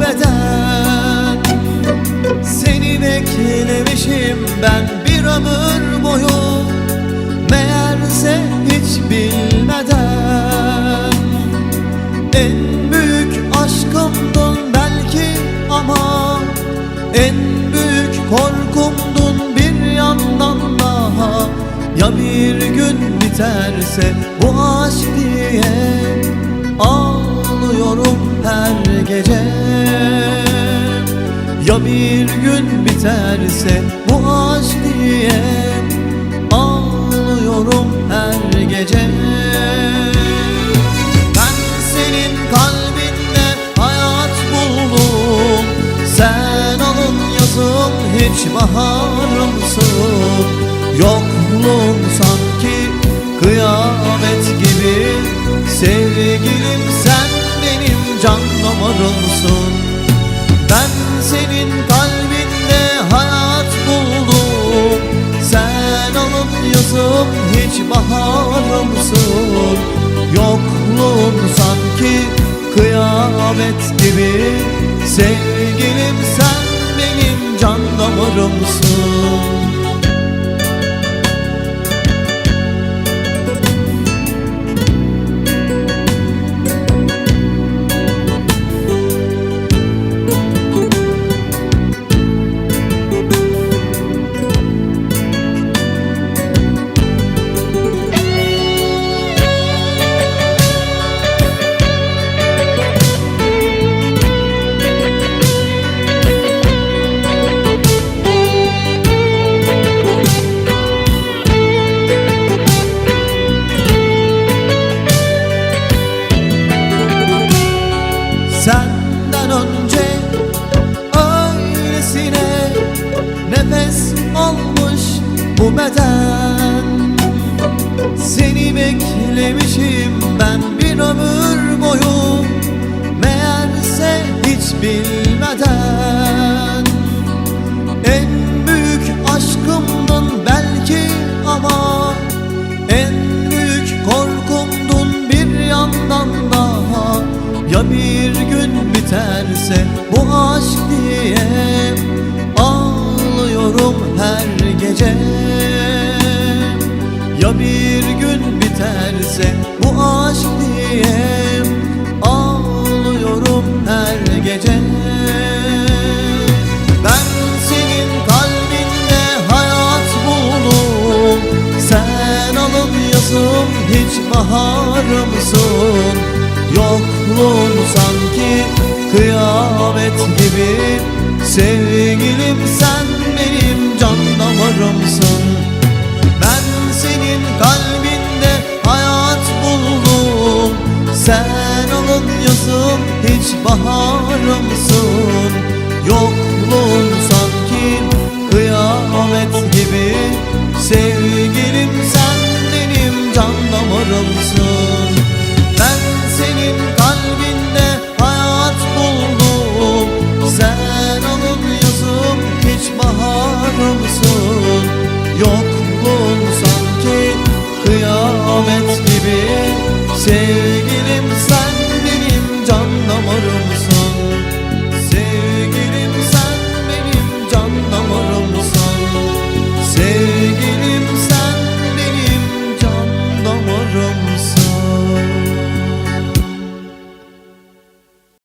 beden. Seni beklemişim ben bir ömür boyu. Meğerse hiç bilmeden. En büyük aşkımdın belki ama En büyük korkumdun bir yandan daha. Ya bir gün biterse bu her gece. Ya bir gün biterse bu aşk diye Ağlıyorum her gece. Ben senin kalbinde hayat buldum. Sen alın yazım hiç baharımsın. Yokluğun can damarımsın Ben senin kalbinde hayat buldum. Sen alın yazım hiç baharımsın. Yokluğun sanki kıyamet gibi. Sevgilim sen benim can damarımsın Senden önce öylesine nefes almış bu beden. Seni beklemişim ben bir ömür boyu Meğerse hiç bilmeden Ya bir gün biterse bu aşk diye Ağlıyorum her gece. Ya bir gün biterse bu aşk diye Ağlıyorum her gece. Ben senin kalbinde hayat buldum. Sen alın yazım hiç baharımsın Yokluğun sanki kıyamet gibi. Sevgilim sen benim can damarımsın. Ben senin kalbinde hayat buldum. Sen onun yazım hiç baharımsın. Yok ayrımsın Yokluğun sanki. Kıyamet gibi Sevgilim sen.